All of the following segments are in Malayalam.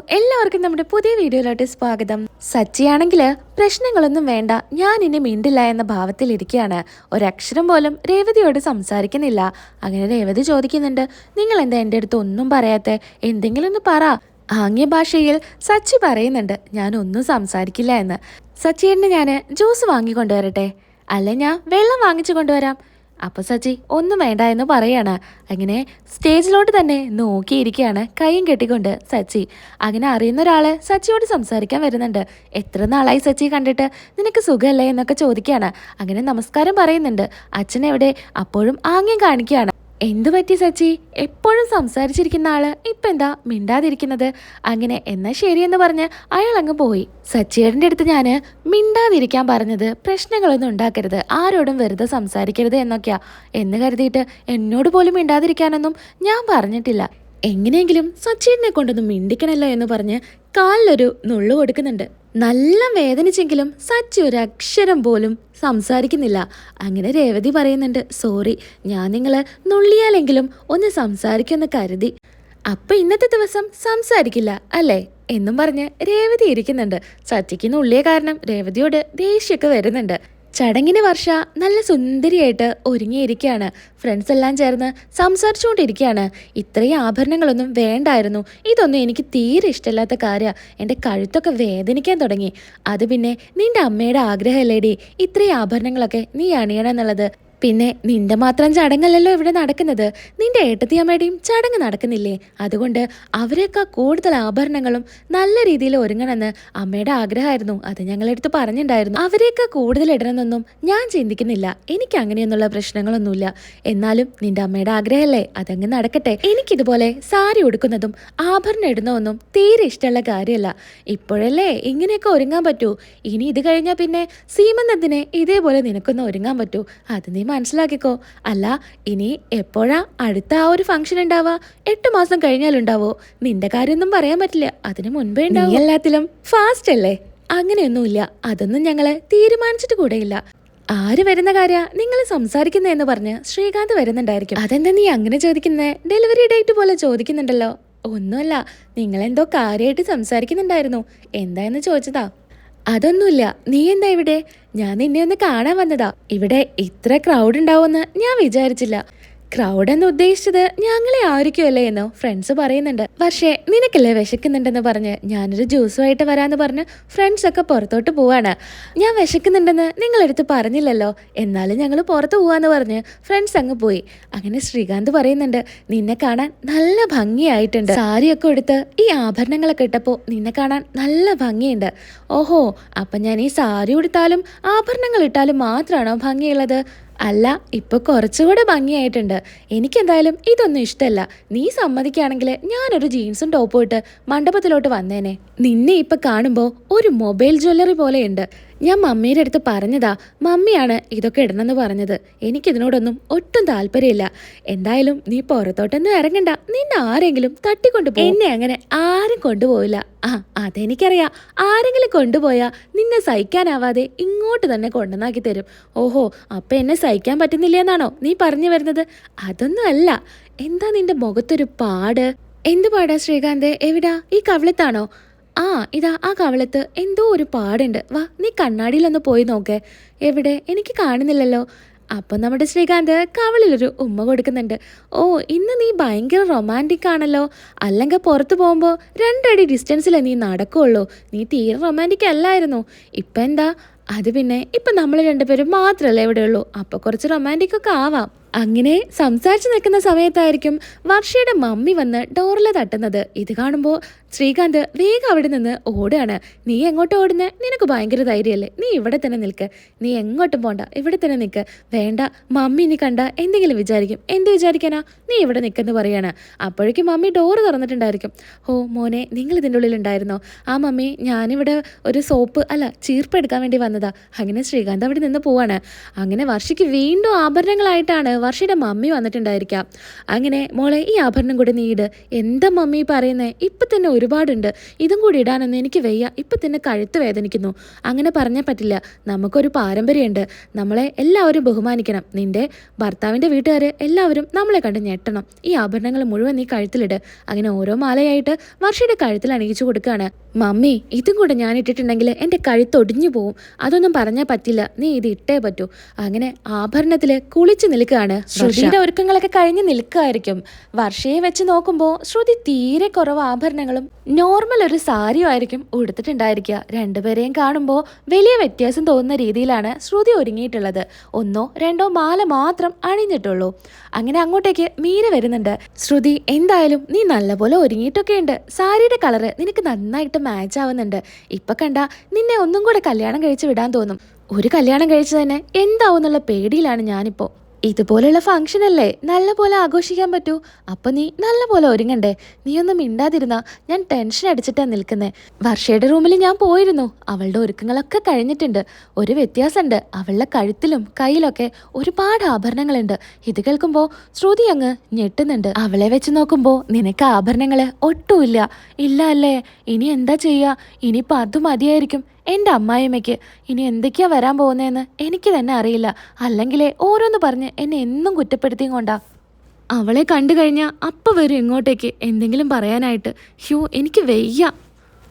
എല്ലാവർക്കും നമ്മുടെ പുതിയ വീഡിയോയിലോട്ട് സ്വാഗതം. സച്ചിയാണെങ്കിൽ പ്രശ്നങ്ങളൊന്നും വേണ്ട ഞാൻ ഇനി മിണ്ടില്ല എന്ന ഭാവത്തിലിരിക്കുകയാണ് ഒരക്ഷരം പോലും രേവതിയോട് സംസാരിക്കുന്നില്ല. അങ്ങനെ രേവതി ചോദിക്കുന്നുണ്ട് നിങ്ങൾ എന്താ എന്റെ അടുത്ത് ഒന്നും പറയാത്തെ? എന്തെങ്കിലും ഒന്ന് പറ. ആംഗ്യ ഭാഷയിൽ സച്ചി പറയുന്നുണ്ട് ഞാൻ ഒന്നും സംസാരിക്കില്ല എന്ന്. സച്ചിയേട്ടന് ഞാൻ ജ്യൂസ് വാങ്ങിക്കൊണ്ടുവരട്ടെ അല്ല ഞാൻ വെള്ളം വാങ്ങിച്ചു കൊണ്ടുവരാം. അപ്പൊ സജി ഒന്നും വേണ്ട എന്ന് പറയാണ്. അങ്ങനെ സ്റ്റേജിലോട്ട് തന്നെ നോക്കിയിരിക്കുകയാണ് കൈയും കെട്ടിക്കൊണ്ട് സച്ചി. അങ്ങനെ അറിയുന്ന ഒരാൾ സച്ചിയോട് സംസാരിക്കാൻ വരുന്നുണ്ട്. എത്ര നാളായി സച്ചി കണ്ടിട്ട്? നിനക്ക് സുഖമല്ലേ എന്നൊക്കെ ചോദിക്കുകയാണ് അങ്ങനെ നമസ്കാരം പറയുന്നുണ്ട്. അച്ഛൻ എവിടെ? അപ്പോഴും ആംഗ്യം കാണിക്കുകയാണ്. എന്തു പറ്റി സച്ചി? എപ്പോഴും സംസാരിച്ചിരിക്കുന്ന ആൾ ഇപ്പൊ എന്താ മിണ്ടാതിരിക്കുന്നത്? അങ്ങനെ എന്നാ ശരിയെന്ന് പറഞ്ഞ് അയാൾ അങ്ങ് പോയി. സച്ചിയേട്ടന്റെ അടുത്ത് ഞാൻ മിണ്ടാതിരിക്കാൻ പറഞ്ഞത് പ്രശ്നങ്ങളൊന്നും ഉണ്ടാക്കരുത്. ആരോടും വെറുതെ സംസാരിക്കരുത് എന്നൊക്കെയാ. എന്ന് കരുതിയിട്ട് എന്നോട് പോലും മിണ്ടാതിരിക്കാനൊന്നും ഞാൻ പറഞ്ഞിട്ടില്ല. എങ്ങനെയെങ്കിലും സച്ചിനെ കൊണ്ടൊന്നും മിണ്ടിക്കണല്ലോ എന്ന് പറഞ്ഞ് കാലിലൊരു നുള്ളു കൊടുക്കുന്നുണ്ട്. നല്ല വേദനിച്ചെങ്കിലും സച്ചി ഒരു അക്ഷരം പോലും സംസാരിക്കുന്നില്ല. അങ്ങനെ രേവതി പറയുന്നുണ്ട് സോറി ഞാൻ നിങ്ങളെ നുള്ളിയാലെങ്കിലും ഒന്ന് സംസാരിക്കുമെന്ന് കരുതി. അപ്പം ഇന്നത്തെ ദിവസം സംസാരിക്കില്ല അല്ലേ? എന്നും പറഞ്ഞ് രേവതി ഇരിക്കുന്നുണ്ട്. സച്ചിക്ക് നുള്ളിയ കാരണം രേവതിയോട് ദേഷ്യമൊക്കെ വരുന്നുണ്ട്. ചടങ്ങിന് വർഷ നല്ല സുന്ദരിയായിട്ട് ഒരുങ്ങിയിരിക്കുകയാണ്. ഫ്രണ്ട്സ് എല്ലാം ചേർന്ന് സംസാരിച്ചുകൊണ്ടിരിക്കുകയാണ്. ഇത്രയും ആഭരണങ്ങളൊന്നും വേണ്ടായിരുന്നു. ഇതൊന്നും എനിക്ക് തീരെ ഇഷ്ടമില്ലാത്ത കാര്യമാണ് എന്റെ കഴുത്തൊക്കെ വേദനിക്കാൻ തുടങ്ങി. അത് പിന്നെ നിന്റെ അമ്മയുടെ ആഗ്രഹമല്ലേടി? ഇത്രയും ആഭരണങ്ങളൊക്കെ നീ അണിയണം എന്നുള്ളത്. പിന്നെ നിന്റെ മാത്രം ചടങ്ങല്ലല്ലോ ഇവിടെ നടക്കുന്നത്. നിന്റെ ഏട്ടത്തിയമ്മയുടെയും ചടങ്ങ് നടക്കുന്നില്ലേ? അതുകൊണ്ട് അവരെയൊക്കെ കൂടുതൽ ആഭരണങ്ങളും നല്ല രീതിയിൽ ഒരുങ്ങണമെന്ന് അമ്മയുടെ ആഗ്രഹമായിരുന്നു. അത് ഞങ്ങളെടുത്ത് പറഞ്ഞിട്ടുണ്ടായിരുന്നു. അവരെയൊക്കെ കൂടുതൽ ഇടണമെന്നൊന്നും ഞാൻ ചിന്തിക്കുന്നില്ല. എനിക്ക് അങ്ങനെയൊന്നുള്ള പ്രശ്നങ്ങളൊന്നുമില്ല. എന്നാലും നിന്റെ അമ്മയുടെ ആഗ്രഹമല്ലേ? അതങ്ങ് നടക്കട്ടെ. എനിക്കിതുപോലെ സാരി ഉടുക്കുന്നതും ആഭരണം ഇടുന്നതൊന്നും തീരെ ഇഷ്ടമുള്ള കാര്യമല്ല. ഇപ്പോഴല്ലേ ഇങ്ങനെയൊക്കെ ഒരുങ്ങാൻ പറ്റൂ. ഇനി ഇത് കഴിഞ്ഞാൽ പിന്നെ സീമന്തത്തിനെ ഇതേപോലെ നിനക്കൊന്ന് ഒരുങ്ങാൻ പറ്റൂ? അത് നീ മനസ്സിലാക്കിക്കോ. അല്ല ഇനി എപ്പോഴാ അടുത്ത ആ ഒരു ഫംഗ്ഷൻ ഉണ്ടാവുക? എട്ട് മാസം കഴിഞ്ഞാലുണ്ടാവോ? നിന്റെ കാര്യമൊന്നും പറയാൻ പറ്റില്ല. അതിന് മുൻപേ ഉണ്ടാവും. എല്ലാത്തിലും ഫാസ്റ്റ് അല്ലേ? അങ്ങനെയൊന്നുമില്ല. അതൊന്നും ഞങ്ങളെ തീരുമാനിച്ചിട്ട് കൂടെയില്ല. ആര് വരുന്ന കാര്യ? നിങ്ങൾ സംസാരിക്കുന്നതെന്ന് പറഞ്ഞ് ശ്രീകാന്ത് വരുന്നുണ്ടായിരിക്കും. അതെന്താ നീ അങ്ങനെ ചോദിക്കുന്നത് ഡെലിവറി ഡേറ്റ് പോലെ ചോദിക്കുന്നുണ്ടല്ലോ. ഒന്നുമല്ല നിങ്ങളെന്തോ കാര്യമായിട്ട് സംസാരിക്കുന്നുണ്ടായിരുന്നു. എന്താന്ന് ചോദിച്ചതാ? അതൊന്നുമില്ല. നീ എന്താ ഇവിടെ? ഞാൻ നിന്നെ ഒന്ന് കാണാൻ വന്നതാ. ഇവിടെ ഇത്ര ക്രൗഡ് ഉണ്ടാവുമെന്ന് ഞാൻ വിചാരിച്ചില്ല. ക്രൗഡ് എന്ന് ഉദ്ദേശിച്ചത് ഞങ്ങളെ ആയിരിക്കുമല്ലേ എന്നോ ഫ്രണ്ട്സ് പറയുന്നുണ്ട്. പക്ഷേ നിനക്കല്ലേ വിശക്കുന്നുണ്ടെന്ന് പറഞ്ഞ് ഞാനൊരു ജ്യൂസുമായിട്ട് വരാന്ന് പറഞ്ഞ് ഫ്രണ്ട്സ് ഒക്കെ പുറത്തോട്ട് പോവാണ്. ഞാൻ വിശക്കുന്നുണ്ടെന്ന് നിങ്ങളെടുത്ത് പറഞ്ഞില്ലല്ലോ. എന്നാലും ഞങ്ങൾ പുറത്ത് പോവാന്ന് പറഞ്ഞ് ഫ്രണ്ട്സ് അങ്ങ് പോയി. അങ്ങനെ ശ്രീകാന്ത് പറയുന്നുണ്ട് നിന്നെ കാണാൻ നല്ല ഭംഗിയായിട്ടുണ്ട്. സാരിയൊക്കെ എടുത്ത് ഈ ആഭരണങ്ങളൊക്കെ ഇട്ടപ്പോൾ നിന്നെ കാണാൻ നല്ല ഭംഗിയുണ്ട്. ഓഹോ അപ്പം ഞാൻ ഈ സാരി ഉടുത്താലും ആഭരണങ്ങൾ ഇട്ടാലും മാത്രമാണോ ഭംഗിയുള്ളത്? അല്ല ഇപ്പൊ കുറച്ചുകൂടെ ഭംഗിയായിട്ടുണ്ട്. എനിക്കെന്തായാലും ഇതൊന്നും ഇഷ്ടമല്ല നീ സമ്മതിക്കുകയാണെങ്കിൽ ഞാനൊരു ജീൻസും ടോപ്പും ഇട്ട് മണ്ഡപത്തിലോട്ട് വന്നേനെ. നിന്നെ ഇപ്പൊ കാണുമ്പോൾ ഒരു മൊബൈൽ ജ്വല്ലറി പോലെയുണ്ട്. ഞാൻ മമ്മിയുടെ അടുത്ത് പറഞ്ഞതാ മമ്മിയാണ് ഇതൊക്കെ ഇടണമെന്ന് പറഞ്ഞത്. എനിക്കിതിനോടൊന്നും ഒട്ടും താല്പര്യമില്ല. എന്തായാലും നീ പുറത്തോട്ടൊന്നും ഇറങ്ങണ്ട. നിന്നെ ആരെങ്കിലും തട്ടിക്കൊണ്ടു എന്നെ അങ്ങനെ ആരും കൊണ്ടുപോയില്ല ആ അതെനിക്കറിയാം. ആരെങ്കിലും കൊണ്ടുപോയാ നിന്നെ സഹിക്കാനാവാതെ ഇങ്ങോട്ട് തന്നെ കൊണ്ടുവന്നാക്കി തരും. ഓഹോ അപ്പൊ എന്നെ സഹിക്കാൻ പറ്റുന്നില്ല എന്നാണോ നീ പറഞ്ഞു വരുന്നത്? അതൊന്നും അല്ല. എന്താ നിന്റെ മുഖത്തൊരു പാട്? എന്ത് പാടാ ശ്രീകാന്ത്? എവിടാ? ഈ കവിളത്താണോ? ആ ഇതാ ആ കവളത്ത് എന്തോ ഒരു പാടുണ്ട്. വാ നീ കണ്ണാടിയിലൊന്ന് പോയി നോക്കേ. എവിടെ? എനിക്ക് കാണുന്നില്ലല്ലോ. അപ്പം നമ്മുടെ ശ്രീകാന്ത് കവളിലൊരു ഉമ്മ കൊടുക്കുന്നുണ്ട്. ഓ ഇന്ന് നീ ഭയങ്കര റൊമാന്റിക് ആണല്ലോ. അല്ലെങ്കിൽ പുറത്ത് പോകുമ്പോൾ രണ്ടടി ഡിസ്റ്റൻസിലേ നീ നടക്കുള്ളൂ. നീ തീരെ റൊമാന്റിക് അല്ലായിരുന്നു. ഇപ്പം എന്താ? അത് പിന്നെ ഇപ്പം നമ്മൾ രണ്ടുപേരും മാത്രമല്ലേ ഇവിടെ ഉള്ളൂ അപ്പോൾ കുറച്ച് റൊമാന്റിക് ഒക്കെ ആവാം. അങ്ങനെ സംസാരിച്ചു നിൽക്കുന്ന സമയത്തായിരിക്കും വർഷയുടെ മമ്മി വന്ന് ഡോറിൽ തട്ടുന്നത്. ഇത് കാണുമ്പോൾ ശ്രീകാന്ത് വേഗം അവിടെ നിന്ന് ഓടുകയാണ്. നീ എങ്ങോട്ട് ഓടുന്നത് നിനക്ക് ഭയങ്കര ധൈര്യമല്ലേ? നീ ഇവിടെ തന്നെ നിൽക്ക്. നീ എങ്ങോട്ടും പോണ്ട. ഇവിടെ തന്നെ നിൽക്ക്. വേണ്ട. മമ്മി നീ കണ്ട എന്തെങ്കിലും വിചാരിക്കും. എന്ത് വിചാരിക്കാനാ? നീ ഇവിടെ നിൽക്കെന്ന് പറയാണ്. അപ്പോഴേക്കും മമ്മി ഡോറ് തുറന്നിട്ടുണ്ടായിരിക്കും. ഓ മോനെ നിങ്ങൾ ഇതിന്റെ ഉള്ളിലുണ്ടായിരുന്നോ ആ മമ്മി ഞാനിവിടെ ഒരു സോപ്പ് അല്ല ചീർപ്പ് എടുക്കാൻ വേണ്ടി വന്നതാ. അങ്ങനെ ശ്രീകാന്ത് അവിടെ നിന്ന് പോവാണ്. അങ്ങനെ വർഷയ്ക്ക് വീണ്ടും ആഭരണങ്ങളായിട്ടാണ് വർഷയുടെ മമ്മി വന്നിട്ടുണ്ടായിരിക്കാം. അങ്ങനെ മോളെ ഈ ആഭരണം കൂടെ നീ ഇട്. എന്താ മമ്മി പറയുന്നേ? ഇപ്പം തന്നെ ഒരുപാടുണ്ട്. ഇതും കൂടി ഇടാനൊന്നും എനിക്ക് വയ്യ. ഇപ്പം തന്നെ കഴുത്ത് വേദനിക്കുന്നു. അങ്ങനെ പറഞ്ഞാൽ പറ്റില്ല. നമുക്കൊരു പാരമ്പര്യമുണ്ട്. നമ്മളെ എല്ലാവരും ബഹുമാനിക്കണം. നിന്റെ ഭർത്താവിന്റെ വീട്ടുകാർ എല്ലാവരും നമ്മളെ കണ്ട് ഞെട്ടണം. ഈ ആഭരണങ്ങൾ മുഴുവൻ നീ കഴുത്തിലിട്. അങ്ങനെ ഓരോ മാലയായിട്ട് വർഷയുടെ കഴുത്തിൽ അണിയിച്ചു കൊടുക്കുകയാണ്. മമ്മി ഇതും കൂടെ ഞാൻ ഇട്ടിട്ടുണ്ടെങ്കിൽ എന്റെ കഴുത്ത് ഒടിഞ്ഞു പോവും. അതൊന്നും പറഞ്ഞാൽ പറ്റില്ല. നീ ഇത് ഇട്ടേ പറ്റൂ. അങ്ങനെ ആഭരണത്തിൽ കുളിച്ചു നിൽക്കുകയാണ്. ശ്രുതിയുടെ ഒരുക്കങ്ങളൊക്കെ കഴിഞ്ഞ് നിൽക്കുകയായിരിക്കും. വർഷയെ വെച്ച് നോക്കുമ്പോൾ ശ്രുതി തീരെ കുറവ് ആഭരണങ്ങളും നോർമൽ ഒരു സാരിയും ആയിരിക്കും ഉടുത്തിട്ടുണ്ടായിരിക്കുക. രണ്ടുപേരെയും കാണുമ്പോൾ വലിയ വ്യത്യാസം തോന്നുന്ന രീതിയിലാണ് ശ്രുതി ഒരുങ്ങിയിട്ടുള്ളത്. ഒന്നോ രണ്ടോ മാല മാത്രം അണിഞ്ഞിട്ടുള്ളൂ. അങ്ങനെ അങ്ങോട്ടേക്ക് മീര വരുന്നുണ്ട്. ശ്രുതി എന്തായാലും നീ നല്ലപോലെ ഒരുങ്ങിയിട്ടൊക്കെ ഉണ്ട് സാരിയുടെ കളറ് നിനക്ക് നന്നായിട്ട് മാച്ച് ആവുന്നുണ്ട് ഇപ്പൊ കണ്ട നിന്നെ ഒന്നും കൂടെ കല്യാണം കഴിച്ച് വിടാൻ തോന്നും. ഒരു കല്യാണം കഴിച്ചു തന്നെ എന്താവും എന്നുള്ള പേടിയിലാണ് ഞാനിപ്പോ. ഇതുപോലുള്ള ഫംഗ്ഷൻ അല്ലേ? നല്ലപോലെ ആഘോഷിക്കാൻ പറ്റൂ. അപ്പൊ നീ നല്ലപോലെ ഒരുങ്ങണ്ടേ. നീ ഒന്നും മിണ്ടാതിരുന്ന ഞാൻ ടെൻഷൻ അടിച്ചിട്ടാ നിൽക്കുന്നേ. വർഷയുടെ റൂമിൽ ഞാൻ പോയിരുന്നു. അവളുടെ ഒരുക്കങ്ങളൊക്കെ കഴിഞ്ഞിട്ടുണ്ട്. ഒരു വ്യത്യാസമുണ്ട് അവളുടെ കഴുത്തിലും കയ്യിലൊക്കെ ഒരുപാട് ആഭരണങ്ങളുണ്ട്. ഇത് കേൾക്കുമ്പോൾ ശ്രുതി അങ്ങ് ഞെട്ടുന്നുണ്ട്. അവളെ വെച്ച് നോക്കുമ്പോൾ നിനക്ക് ആഭരണങ്ങൾ ഒട്ടുമില്ല. ഇല്ല അല്ലേ? ഇനി എന്താ ചെയ്യുക ഇനിയിപ്പോൾ അത് മതിയായിരിക്കും. എന്റെ അമ്മായിമ്മയ്ക്ക് ഇനി എന്തൊക്കെയാ വരാൻ പോകുന്നതെന്ന് എനിക്ക് തന്നെ അറിയില്ല. അല്ലെങ്കിലേ ഓരോന്ന് പറഞ്ഞ് എന്നെ എന്നും കുറ്റപ്പെടുത്തിയും കൊണ്ടാ. അവളെ കണ്ടു കഴിഞ്ഞാൽ അപ്പം വരും ഇങ്ങോട്ടേക്ക്. എന്തെങ്കിലും പറയാനായിട്ട്. ഹ്യൂ എനിക്ക് വെയ്യ.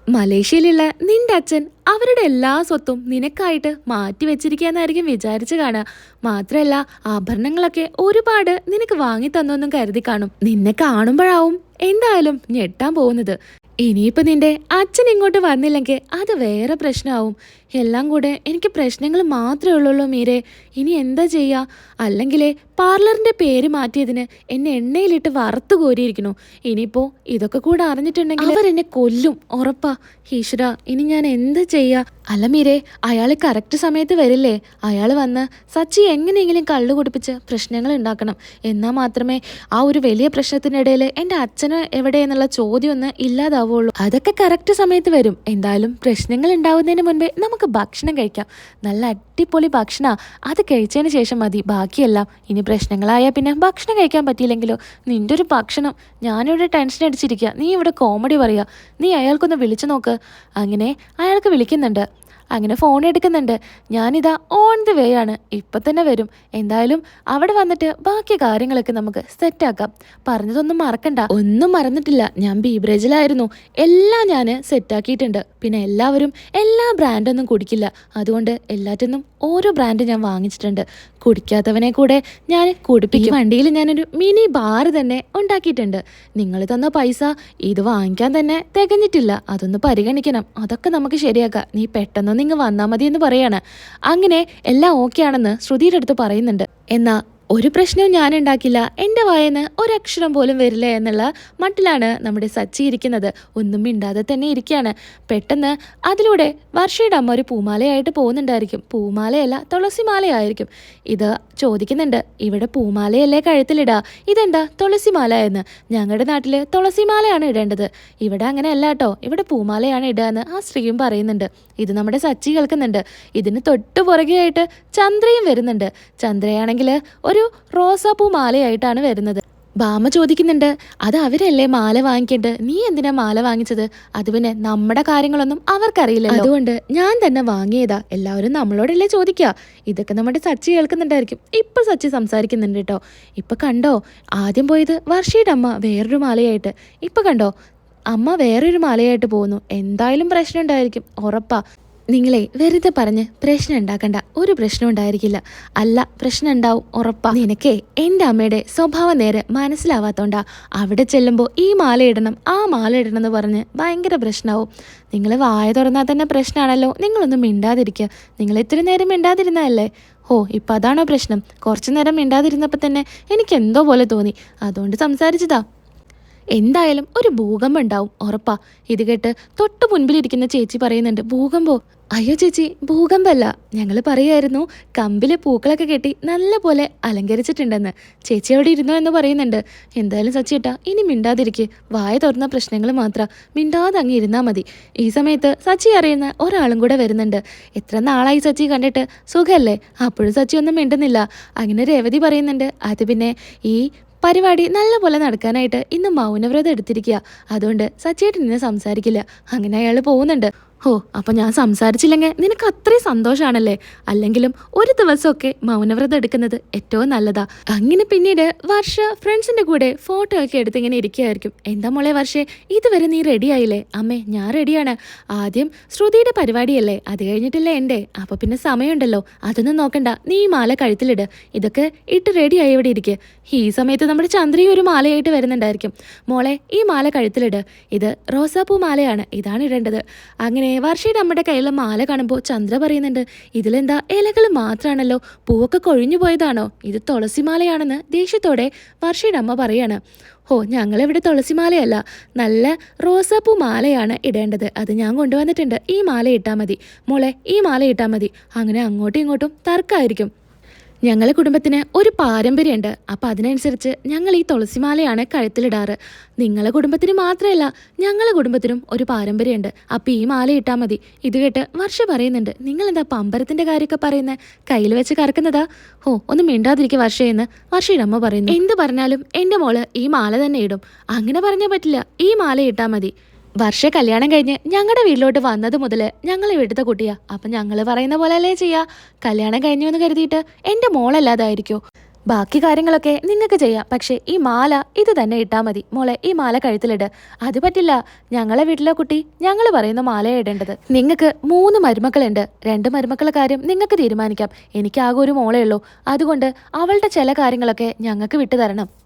മലേഷ്യയിലുള്ള നിന്റെ അച്ഛൻ അവരുടെ എല്ലാ സ്വത്തും നിനക്കായിട്ട് മാറ്റി വെച്ചിരിക്കാന്നായിരിക്കും വിചാരിച്ചു കാണുക. മാത്രമല്ല ആഭരണങ്ങളൊക്കെ ഒരുപാട് നിനക്ക് വാങ്ങി തന്നൊന്നും കരുതി കാണും. നിന്നെ കാണുമ്പോഴാവും എന്തായാലും ഞെട്ടാൻ പോകുന്നത്. ഇനിയിപ്പോ നിന്റെ അച്ഛൻ ഇങ്ങോട്ട് വന്നില്ലെങ്കിൽ അത് വേറെ പ്രശ്നമാവും. എല്ലാം കൂടെ എനിക്ക് പ്രശ്നങ്ങൾ മാത്രമേ ഉള്ളൂ മീരെ. ഇനി എന്താ ചെയ്യാ? അല്ലെങ്കിലേ പാർലറിന്റെ പേര് മാറ്റിയതിന് എന്നെ എണ്ണയിലിട്ട് വറുത്തു കോരിയിരിക്കണു ഇനിയിപ്പോ ഇതൊക്കെ കൂടെ അറിഞ്ഞിട്ടുണ്ടെങ്കിൽ അവർ എന്നെ കൊല്ലും ഉറപ്പാ. ഈശ്വര ഇനി ഞാൻ എന്താ ചെയ്യാ അല്ല മീരെ അയാൾ കറക്റ്റ് സമയത്ത് വരില്ലേ? അയാൾ വന്ന് സച്ചി എങ്ങനെയെങ്കിലും കള്ളു കുടിപ്പിച്ച് പ്രശ്നങ്ങൾ ഉണ്ടാക്കണം. എന്നാൽ മാത്രമേ ആ ഒരു വലിയ പ്രശ്നത്തിനിടയിൽ എന്റെ അച്ഛന് എവിടെയെന്നുള്ള ചോദ്യം ഒന്ന് ഇല്ലാതാവുള്ളൂ. അതൊക്കെ കറക്റ്റ് സമയത്ത് വരും. എന്തായാലും പ്രശ്നങ്ങൾ ഉണ്ടാവുന്നതിന് മുൻപേ നമുക്ക് ഭക്ഷണം കഴിക്കാം. നല്ല അടിപൊളി ഭക്ഷണ. അത് കഴിച്ചതിന് ശേഷം മതി. ബാക്കിയെല്ലാം ഇനി പ്രശ്നങ്ങളായാൽ പിന്നെ ഭക്ഷണം കഴിക്കാൻ പറ്റിയില്ലെങ്കിലോ? നിന്റെ ഒരു ഭക്ഷണം. ഞാനിവിടെ ടെൻഷൻ അടിച്ചിരിക്കുക നീ ഇവിടെ കോമഡി പറയുക നീ അയാൾക്കൊന്ന് വിളിച്ചു നോക്ക്. അങ്ങനെ അയാൾക്ക് വിളിക്കുന്നുണ്ട്. അങ്ങനെ ഫോൺ എടുക്കുന്നുണ്ട്. ഞാനിതാ ഓൺ ദി വേ ആണ്. ഇപ്പം തന്നെ വരും. എന്തായാലും അവിടെ വന്നിട്ട് ബാക്കി കാര്യങ്ങളൊക്കെ നമുക്ക് സെറ്റാക്കാം പറഞ്ഞതൊന്നും മറക്കണ്ട. ഒന്നും മറന്നിട്ടില്ല. ഞാൻ ബീബ്രേജിലായിരുന്നു. എല്ലാം ഞാൻ സെറ്റാക്കിയിട്ടുണ്ട് പിന്നെ എല്ലാവരും എല്ലാ ബ്രാൻഡൊന്നും കുടിക്കില്ല. അതുകൊണ്ട് എല്ലാറ്റിന്നും ഓരോ ബ്രാൻഡ് ഞാൻ വാങ്ങിച്ചിട്ടുണ്ട്. കുടിക്കാത്തവനെ കൂടെ ഞാൻ കുടിപ്പിക്കും. വണ്ടിയിൽ ഞാനൊരു മിനി ബാർ തന്നെ ഉണ്ടാക്കിയിട്ടുണ്ട്. നിങ്ങൾ തന്ന പൈസ ഇത് വാങ്ങിക്കാൻ തന്നെ തികഞ്ഞിട്ടില്ല. അതൊന്ന് പരിഗണിക്കണം. അതൊക്കെ നമുക്ക് ശരിയാക്കാം. നീ പെട്ടെന്നൊന്ന് ഇങ്ങ് വന്നാൽ മതി എന്ന് പറയാണ്. അങ്ങനെ എല്ലാം ഓക്കെ ആണെന്ന് ശ്രുതിയുടെ അടുത്ത് പറയുന്നുണ്ട്. എന്നാ ഒരു പ്രശ്നവും ഞാൻ ഉണ്ടാക്കില്ല എന്റെ വായന്ന് ഒരക്ഷരം പോലും വരില്ല എന്നുള്ള മട്ടിലാണ് നമ്മുടെ സച്ചി ഇരിക്കുന്നത്. ഒന്നും മിണ്ടാതെ തന്നെ ഇരിക്കുകയാണ്. പെട്ടെന്ന് അതിലൂടെ വർഷയുടെ അമ്മ ഒരു പൂമാലയായിട്ട് പോകുന്നുണ്ടായിരിക്കും. പൂമാലയല്ല തുളസിമാലയായിരിക്കും. ഇത് ചോദിക്കുന്നുണ്ട് ഇവിടെ പൂമാലയല്ലേ കഴുത്തിലിടുക ഇതെന്താ തുളസിമാല എന്ന്? ഞങ്ങളുടെ നാട്ടിൽ തുളസിമാലയാണ് ഇടേണ്ടത്. ഇവിടെ അങ്ങനെയല്ല കേട്ടോ. ഇവിടെ പൂമാലയാണ് ഇടുക എന്ന് ആ സ്ത്രീയും പറയുന്നുണ്ട്. ഇത് നമ്മുടെ സച്ചി കേൾക്കുന്നുണ്ട്. ഇതിന് തൊട്ടു പുറകെയായിട്ട് ചന്ദ്രയും വരുന്നുണ്ട്. ചന്ദ്രയാണെങ്കിൽ ഒരു റോസാപ്പൂ മാലയായിട്ടാണ് വരുന്നത്. ബാമ ചോദിക്കുന്നുണ്ട് അത് അവരല്ലേ മാല വാങ്ങിക്കേണ്ടത്? നീ എന്തിനാ മാല വാങ്ങിച്ചത്? അത് പിന്നെ നമ്മുടെ കാര്യങ്ങളൊന്നും അവർക്കറിയില്ല അതുകൊണ്ട് ഞാൻ തന്നെ വാങ്ങിയതാ. എല്ലാവരും നമ്മളോടല്ലേ ചോദിക്കുക ഇതൊക്കെ നമ്മുടെ സച്ചി കേൾക്കുന്നുണ്ടായിരിക്കും. ഇപ്പൊ സച്ചി സംസാരിക്കുന്നുണ്ട് കേട്ടോ. ഇപ്പൊ കണ്ടോ ആദ്യം പോയത് വർഷയുടെ അമ്മ വേറൊരു മാലയായിട്ട്. ഇപ്പൊ കണ്ടോ അമ്മ വേറൊരു മാലയായിട്ട് പോകുന്നു. എന്തായാലും പ്രശ്നം ഉണ്ടായിരിക്കും. ഉറപ്പാ. നിങ്ങളെ വെറുതെ പറഞ്ഞ് പ്രശ്നം ഉണ്ടാക്കണ്ട. ഒരു പ്രശ്നം ഉണ്ടായിരിക്കില്ല. അല്ല പ്രശ്നം ഉണ്ടാവും ഉറപ്പാ. നിനക്കേ എന്റെ അമ്മയുടെ സ്വഭാവം നേരെ മനസ്സിലാവാത്തോണ്ടാ അവിടെ ചെല്ലുമ്പോൾ ഈ മാല ഇടണം ആ മാല ഇടണം എന്ന് പറഞ്ഞ് ഭയങ്കര പ്രശ്നമാവും നിങ്ങൾ വായ തുറന്നാൽ തന്നെ പ്രശ്നമാണല്ലോ നിങ്ങളൊന്നും മിണ്ടാതിരിക്കുക നിങ്ങൾ ഇത്തിരി നേരം മിണ്ടാതിരുന്നതല്ലേ ഓ ഇപ്പം അതാണോ പ്രശ്നം? കുറച്ചു നേരം മിണ്ടാതിരുന്നപ്പോൾ തന്നെ എനിക്ക് എന്തോ പോലെ തോന്നി. അതുകൊണ്ട് സംസാരിച്ചതാ. എന്തായാലും ഒരു ഭൂകമ്പം ഉണ്ടാവും ഉറപ്പാ. ഇത് കേട്ട് തൊട്ട് മുൻപിലിരിക്കുന്ന ചേച്ചി പറയുന്നുണ്ട് ഭൂകമ്പോ? അയ്യോ ചേച്ചി ഭൂകമ്പല്ല. ഞങ്ങൾ പറയായിരുന്നു കമ്പിലെ പൂക്കളൊക്കെ കെട്ടി നല്ല പോലെ അലങ്കരിച്ചിട്ടുണ്ടെന്ന്. ചേച്ചി അവിടെ ഇരുന്നോ എന്ന് പറയുന്നുണ്ട്. എന്തായാലും സച്ചിയേട്ടാ ഇനി മിണ്ടാതിരിക്കെ. വായ തുറന്ന പ്രശ്നങ്ങൾ മാത്രം. മിണ്ടാതെ അങ്ങ് ഇരുന്നാൽ മതി. ഈ സമയത്ത് സച്ചി അറിയുന്ന ഒരാളും കൂടെ വരുന്നുണ്ട്. എത്ര നാളായി സച്ചി കണ്ടിട്ട്? സുഖമല്ലേ അപ്പോഴും സച്ചി ഒന്നും മിണ്ടുന്നില്ല. അങ്ങനെ രേവതി പറയുന്നുണ്ട് അത് പിന്നെ ഈ പരിപാടി നല്ലപോലെ നടക്കാനായിട്ട് ഇന്ന് മൗനവ്രതം എടുത്തിരിക്കുക അതുകൊണ്ട് സച്ചിയായിട്ട് ഇന്ന് സംസാരിക്കില്ല. അങ്ങനെ അയാൾ പോകുന്നുണ്ട് ഓ അപ്പം ഞാൻ സംസാരിച്ചില്ലെങ്കിൽ നിനക്ക് അത്രയും സന്തോഷമാണല്ലേ അല്ലെങ്കിലും ഒരു ദിവസമൊക്കെ മൗനവ്രതം എടുക്കുന്നത് ഏറ്റവും നല്ലതാ. അങ്ങനെ പിന്നീട് വർഷ ഫ്രണ്ട്സിന്റെ കൂടെ ഫോട്ടോ ഒക്കെ എടുത്ത് ഇങ്ങനെ ഇരിക്കുകയായിരിക്കും. എന്താ മോളെ വർഷേ ഇതുവരെ നീ റെഡിയായില്ലേ അമ്മേ ഞാൻ റെഡിയാണ് ആദ്യം ശ്രുതിയുടെ പരിപാടിയല്ലേ? അത് കഴിഞ്ഞിട്ടില്ലേ എന്റെ അപ്പോൾ പിന്നെ സമയമുണ്ടല്ലോ. അതൊന്നും നോക്കണ്ട. നീ ഈ മാല കഴുത്തിലിട്. ഇതൊക്കെ ഇട്ട് റെഡിയായി ഇവിടെ ഇരിക്കുക ഈ സമയത്ത് നമ്മുടെ ചന്ദ്രി ഒരു മാലയായിട്ട് വരുന്നുണ്ടായിരിക്കും. മോളെ ഈ മാല കഴുത്തിലിട്. ഇത് റോസാപ്പൂ മാലയാണ്. ഇതാണ് ഇടേണ്ടത്. അങ്ങനെ വർഷയുടെ നമ്മുടെ കയ്യിലെ മാല കാണുമ്പോൾ ചന്ദ്ര പറയുന്നുണ്ട് ഇതിലെന്താ? ഇലകൾ മാത്രമാണല്ലോ പൂവൊക്കെ കൊഴിഞ്ഞു പോയതാണോ? ഇത് തുളസി മാലയാണെന്ന് ദേഷ്യത്തോടെ വർഷയുടെ അമ്മ പറയാണ്. ഓ ഞങ്ങളിവിടെ തുളസിമാലയല്ല. നല്ല റോസാപ്പൂ മാലയാണ് ഇടേണ്ടത്. അത് ഞാൻ കൊണ്ടുവന്നിട്ടുണ്ട്. ഈ മാല ഇട്ടാൽ മതി. മോളെ ഈ മാല ഇട്ടാൽ മതി. അങ്ങനെ അങ്ങോട്ടും ഇങ്ങോട്ടും തർക്കമായിരിക്കും. ഞങ്ങളെ കുടുംബത്തിന് ഒരു പാരമ്പര്യമുണ്ട്. അപ്പം അതിനനുസരിച്ച് ഞങ്ങൾ ഈ തുളസിമാലയാണ് കഴുത്തിലിടാറ്. നിങ്ങളെ കുടുംബത്തിന് മാത്രമല്ല ഞങ്ങളെ കുടുംബത്തിനും ഒരു പാരമ്പര്യമുണ്ട്. അപ്പം ഈ മാല ഇട്ടാൽ മതി. ഇത് കേട്ട് വർഷ പറയുന്നുണ്ട്. നിങ്ങളെന്താ പമ്പരത്തിന്റെ കാര്യമൊക്കെ പറയുന്നത് കയ്യിൽ വെച്ച് കറക്കുന്നതാ? ഓ ഒന്ന് മിണ്ടാതിരിക്കുക വർഷയെന്ന് വർഷയുടെ അമ്മ പറയുന്നു. എന്ത് പറഞ്ഞാലും എന്റെ മോൾ ഈ മാല തന്നെ ഇടും. അങ്ങനെ പറഞ്ഞാൽ പറ്റില്ല. ഈ മാല ഇട്ടാൽ മതി. വർഷ കല്യാണം കഴിഞ്ഞ് ഞങ്ങളുടെ വീട്ടിലോട്ട് വന്നത് മുതൽ ഞങ്ങൾ ഇവിടുത്തെ കുട്ടിയാ. അപ്പം ഞങ്ങൾ പറയുന്ന പോലെ അല്ലേ ചെയ്യാ. കല്യാണം കഴിഞ്ഞു എന്ന് കരുതിയിട്ട് എന്റെ മോളല്ലാതായിരിക്കോ. ബാക്കി കാര്യങ്ങളൊക്കെ നിങ്ങൾക്ക് ചെയ്യാം. പക്ഷേ ഈ മാല ഇത് തന്നെ ഇട്ടാൽ മതി. മോളെ ഈ മാല കഴുത്തിലിട്. അത് പറ്റില്ല. ഞങ്ങളെ വീട്ടിലെ കുട്ടി ഞങ്ങൾ പറയുന്ന മാല ഇടേണ്ടത്. നിങ്ങൾക്ക് മൂന്ന് മരുമക്കളുണ്ട്. രണ്ട് മരുമക്കളുടെ കാര്യം നിങ്ങൾക്ക് തീരുമാനിക്കാം. എനിക്കാകെ ഒരു മോളേ ഉള്ളൂ. അതുകൊണ്ട് അവളുടെ ചില കാര്യങ്ങളൊക്കെ ഞങ്ങൾക്ക് വിട്ടു തരണം.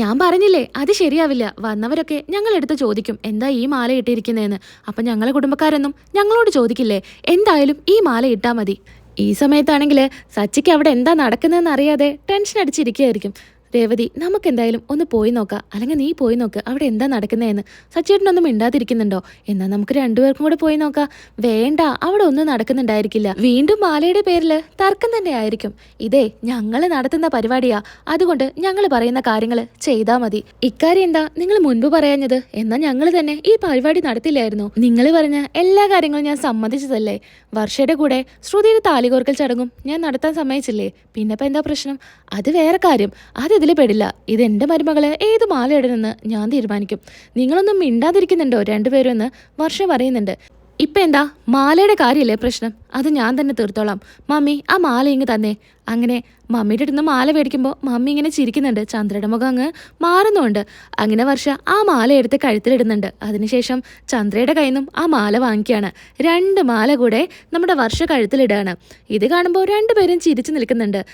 ഞാൻ പറഞ്ഞില്ലേ അത് ശരിയാവില്ല. വന്നവരൊക്കെ ഞങ്ങളെടുത്ത് ചോദിക്കും എന്താ ഈ മാല ഇട്ടിരിക്കുന്നതെന്ന് അപ്പം ഞങ്ങളെ കുടുംബക്കാരൊന്നും ഞങ്ങളോട് ചോദിക്കില്ലേ എന്തായാലും ഈ മാല ഇട്ടാൽ മതി. ഈ സമയത്താണെങ്കിൽ സച്ചിക്ക് അവിടെ എന്താ നടക്കുന്നതെന്ന് അറിയാതെ ടെൻഷൻ അടിച്ചിരിക്കുകയായിരിക്കും. രേവതി നമുക്ക് എന്തായാലും ഒന്ന് പോയി നോക്കാം. അല്ലെങ്കിൽ നീ പോയി നോക്ക് അവിടെ എന്താ നടക്കുന്നതെന്ന്. സച്ചേട്ടനൊന്നും മിണ്ടാതിരിക്കുന്നുണ്ടോ? എന്നാൽ നമുക്ക് രണ്ടുപേർക്കും കൂടെ പോയി നോക്കാം. വേണ്ട അവിടെ ഒന്നും നടക്കുന്നുണ്ടായിരിക്കില്ല. വീണ്ടും മാലയുടെ പേരിൽ തർക്കം തന്നെ ആയിരിക്കും. ഇതേ ഞങ്ങൾ നടത്തുന്ന പരിപാടിയാ. അതുകൊണ്ട് ഞങ്ങൾ പറയുന്ന കാര്യങ്ങൾ ചെയ്താൽ മതി. ഇക്കാര്യം എന്താ നിങ്ങൾ മുൻപ് പറയാഞ്ഞത്? എന്നാൽ ഞങ്ങൾ തന്നെ ഈ പരിപാടി നടത്തില്ലായിരുന്നു. നിങ്ങൾ പറഞ്ഞ എല്ലാ കാര്യങ്ങളും ഞാൻ സമ്മതിച്ചതല്ലേ? വർഷയുടെ കൂടെ ശ്രുതിയുടെ താലികോർക്കൽ ചടങ്ങും ഞാൻ നടത്താൻ സമ്മതിച്ചില്ലേ? പിന്നെപ്പോ എന്താ പ്രശ്നം? അത് വേറെ കാര്യം. അത് ഇതിൽ പെടില്ല ഇത് എന്റെ മരുമകളെ ഏത് മാല ഇടണമെന്ന് ഞാൻ തീരുമാനിക്കും. നിങ്ങളൊന്നും മിണ്ടാതിരിക്കുന്നുണ്ടോ രണ്ടുപേരും എന്ന് വർഷ പറയുന്നുണ്ട്. ഇപ്പം എന്താ? മാലയുടെ കാര്യമല്ലേ പ്രശ്നം? അത് ഞാൻ തന്നെ തീർത്തോളാം. മമ്മി ആ മാല ഇങ്ങ് തന്നെ. അങ്ങനെ മമ്മിയുടെ അടുത്ത് മാല മേടിക്കുമ്പോൾ മമ്മി ഇങ്ങനെ ചിരിക്കുന്നുണ്ട്. ചന്ദ്രയുടെ മുഖം അങ്ങ് മാറുന്നുണ്ട്. അങ്ങനെ വർഷ ആ മാല എടുത്ത് കഴുത്തിലിടുന്നുണ്ട്. അതിനുശേഷം ചന്ദ്രയുടെ കയ്യിൽ നിന്നും ആ മാല വാങ്ങിക്കുകയാണ്. രണ്ട് മാല കൂടെ നമ്മുടെ വർഷ കഴുത്തിലിടുകയാണ്. ഇത് കാണുമ്പോൾ രണ്ടുപേരും ചിരിച്ചു നിൽക്കുന്നുണ്ട്.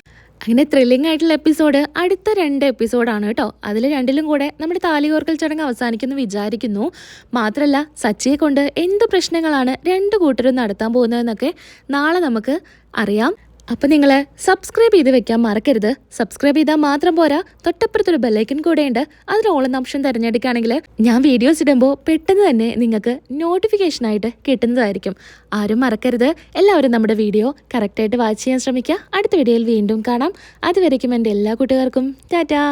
അങ്ങനെ ത്രില്ലിംഗ് ആയിട്ടുള്ള എപ്പിസോഡ് അടുത്ത രണ്ട് എപ്പിസോഡാണ് കേട്ടോ. അതിൽ രണ്ടിലും കൂടെ നമ്മുടെ താലികോർക്കൽ ചടങ്ങ് അവസാനിക്കുന്നു വിചാരിക്കുന്നു. മാത്രമല്ല സച്ചിയെ കൊണ്ട് എന്ത് പ്രശ്നങ്ങളാണ് രണ്ട് കൂട്ടരും നടത്താൻ പോകുന്നതെന്നൊക്കെ നാളെ നമുക്ക് അറിയാം. അപ്പം നിങ്ങൾ സബ്സ്ക്രൈബ് ചെയ്ത് വെക്കാൻ മറക്കരുത്. സബ്സ്ക്രൈബ് ചെയ്താൽ മാത്രം പോരാ. തൊട്ടപ്പുറത്തൊരു ബെല്ലൈക്കൻ കൂടെയുണ്ട് അതിൽ ഓളം ഓപ്ഷൻ തിരഞ്ഞെടുക്കുകയാണെങ്കിൽ ഞാൻ വീഡിയോസ് ഇടുമ്പോൾ പെട്ടെന്ന് തന്നെ നിങ്ങൾക്ക് നോട്ടിഫിക്കേഷനായിട്ട് കിട്ടുന്നതായിരിക്കും. ആരും മറക്കരുത്. എല്ലാവരും നമ്മുടെ വീഡിയോ കറക്റ്റായിട്ട് വാച്ച് ചെയ്യാൻ ശ്രമിക്കുക. അടുത്ത വീഡിയോയിൽ വീണ്ടും കാണാം. അതുവരേക്കും എന്റെ എല്ലാ കൂട്ടുകാർക്കും. ടാറ്റാ.